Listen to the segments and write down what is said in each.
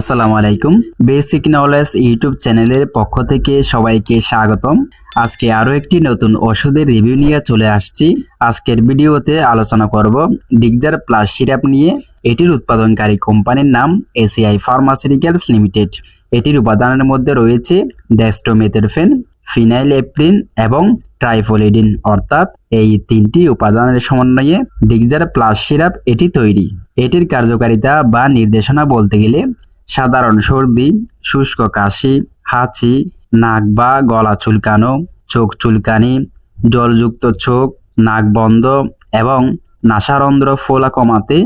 আসসালামু আলাইকুম। Basic knowledge YouTube চ্যানেলের পক্ষ থেকে সবাইকে স্বাগতম। আজকে আরও একটি নতুন ওষুধের রিভিউ নিয়ে চলে আসছি। আজকের ভিডিওতে আলোচনা করব ডিগজার প্লাস সিরাপ নিয়ে। এটির উৎপাদনকারী কোম্পানির নাম এসিআই ফার্মাসিউটিক্যালস লিমিটেড এটির উপাদানের মধ্যে রয়েছে ডেস্টোমেথেরফেন ফিনাইল এপ্রিন এবং ট্রাইফোলিডিন অর্থাৎ এই তিনটি উপাদানের সমন্বয়ে ডিগজার প্লাস সিরাপ এটি তৈরি। এটির কার্যকারিতা বা নির্দেশনা বলতে গেলে সাধারণ সর্দি, শুষ্ক কাশি, হাঁচি, নাক বা গলা চুলকানো, চোখ চুলকানি, জলযুক্ত চোখ, নাক বন্ধ এবং নাসারন্ধ্র ফোলা কমাতে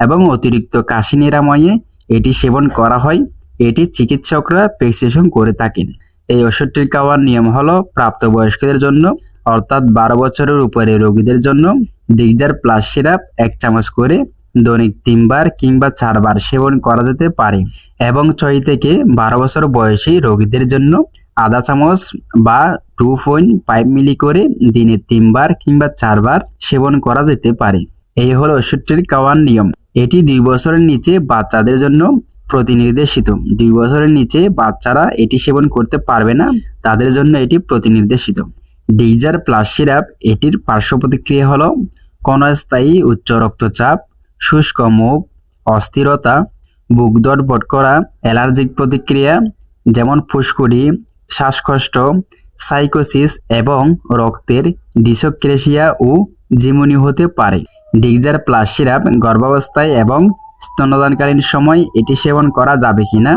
এবং অতিরিক্ত কাশি নিরাময়ে এটি সেবন করা হয়। এটি চিকিৎসকরা প্রেসক্রিপশন করে থাকেন। এই ওষুধটি খাওয়ার নিয়ম হলো প্রাপ্তবয়স্কদের জন্য, অর্থাৎ বারো বছরের উপরে রোগীদের জন্য, ডিগজার প্লাস সিরাপ এক চামচ করে দৈনিক তিনবার কিংবা চারবার সেবন করা যেতে পারে এবং ছয় থেকে বারো বছর বয়সী রোগীদের জন্য আধা চামচ বা টু পয়েন্ট ফাইভ মিলি করে দিনে তিনবার কিংবা চারবার সেবন করা যেতে পারে। এই হলো ওষুধটির খাওয়ার নিয়ম। এটি দুই বছরের নিচে বাচ্চাদের জন্য প্রতিনির্দেশিত। দুই বছরের নিচে বাচ্চারা এটি সেবন করতে পারবে না, তাদের জন্য এটি প্রতিনির্দেশিত। ডিজার প্লাস সিরাপ এটির পার্শ্ব প্রতিক্রিয়া হলো ক্ষণস্থায়ী উচ্চ রক্তচাপ শুষ্ক মুখ, অস্থিরতা, বুক দটবট করা, অ্যালার্জিক প্রতিক্রিয়া, যেমন ফুসকুড়ি, শ্বাসকষ্ট, সাইকোসিস এবং রক্তের ডিসক্রেশিয়া ও জিমুনি হতে পারে। ডিগজার প্লাস সিরাপ গর্ভাবস্থায় এবং স্তনদানকালীন সময় এটি সেবন করা যাবে কিনা?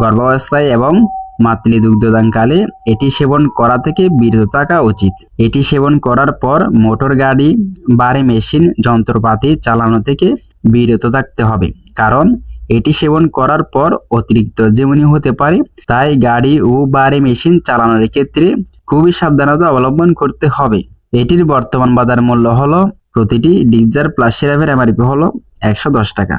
গর্ভাবস্থায় এবং মাতৃ দুগ্ধদানকালে এটি সেবন করা থেকে বিরত থাকা উচিত। এটি সেবন করার পর মোটর গাড়ি বাড়ি মেশিন, যন্ত্রপাতি চালানো থেকে বিরত থাকতে হবে। কারণ এটি সেবন করার পর অতিরিক্ত যেমনি হতে পারে, তাই গাড়ি ও বাড়ি মেশিন চালানোর ক্ষেত্রে খুবই সাবধানতা অবলম্বন করতে হবে। এটির বর্তমান বাজার মূল্য হলো, প্রতিটি ডিজার প্লাস সিরাপের এমআরপি হলো একশো দশ টাকা।